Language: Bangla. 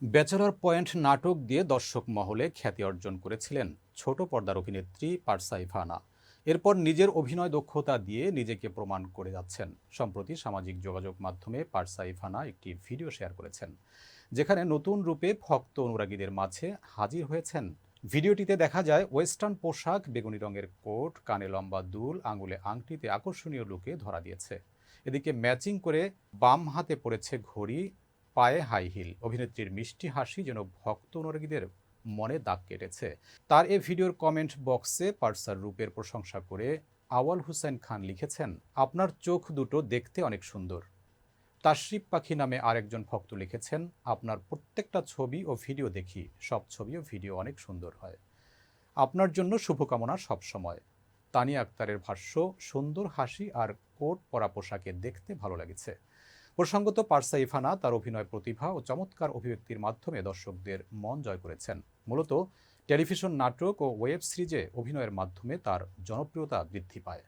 ব্যাচেলর পয়েন্ট নাটক দিয়ে দর্শক মহলে খ্যাতি অর্জন করেছিলেন ছোট পর্দার অভিনেত্রী পারসা ইফানা এরপর নিজের অভিনয় দক্ষতা দিয়ে নিজেকে প্রমাণ করে যাচ্ছেন। সম্প্রতি সামাজিক যোগাযোগ মাধ্যমে পারসা ইফানা একটি ভিডিও শেয়ার করেছেন, যেখানে নতুন রূপে ভক্ত অনুরাগীদের মাঝে হাজির হয়েছেন। ভিডিওটিতে দেখা যায়, ওয়েস্টার্ন পোশাক, বেগুনি রঙের কোট, কানে লম্বা দুল, আঙুলে আংটিতে আকর্ষণীয় লুকে ধরা দিয়েছে। এদিকে ম্যাচিং করে বাম হাতে পড়েছে ঘড়ি পায়ে হাই হিল। অভিনেত্রীর মিষ্টি হাসি যেন ভক্ত অনুরাগীদের মনে দাগ কেটেছে। তার এ ভিডিওর কমেন্ট বক্সে পার্সার রূপের প্রশংসা করে আওয়াল হুসেন খান লিখেছেন, আপনার চোখ দুটো দেখতে অনেক সুন্দর। তাশরিফ পাখি নামে আরেকজন ভক্ত লিখেছেন, আপনার প্রত্যেকটা ছবি ও ভিডিও দেখি, সব ছবি ও ভিডিও অনেক সুন্দর হয়। আপনার জন্য শুভকামনা সবসময় তানিয়া আক্তারের ভাষ্য, সুন্দর হাসি আর কোট পরা পোশাকে দেখতে ভালো লেগেছে। প্রসঙ্গত পার্সা ইফানা তার অভিনয় প্রতিভা ও চমৎকার অভিব্যক্তির মাধ্যমে দর্শকদের মন জয় করেছেন। মূলত টেলিভিশন নাটক ও ওয়েব সিরিজে অভিনয়ের মাধ্যমে তার জনপ্রিয়তা বৃদ্ধি পায়।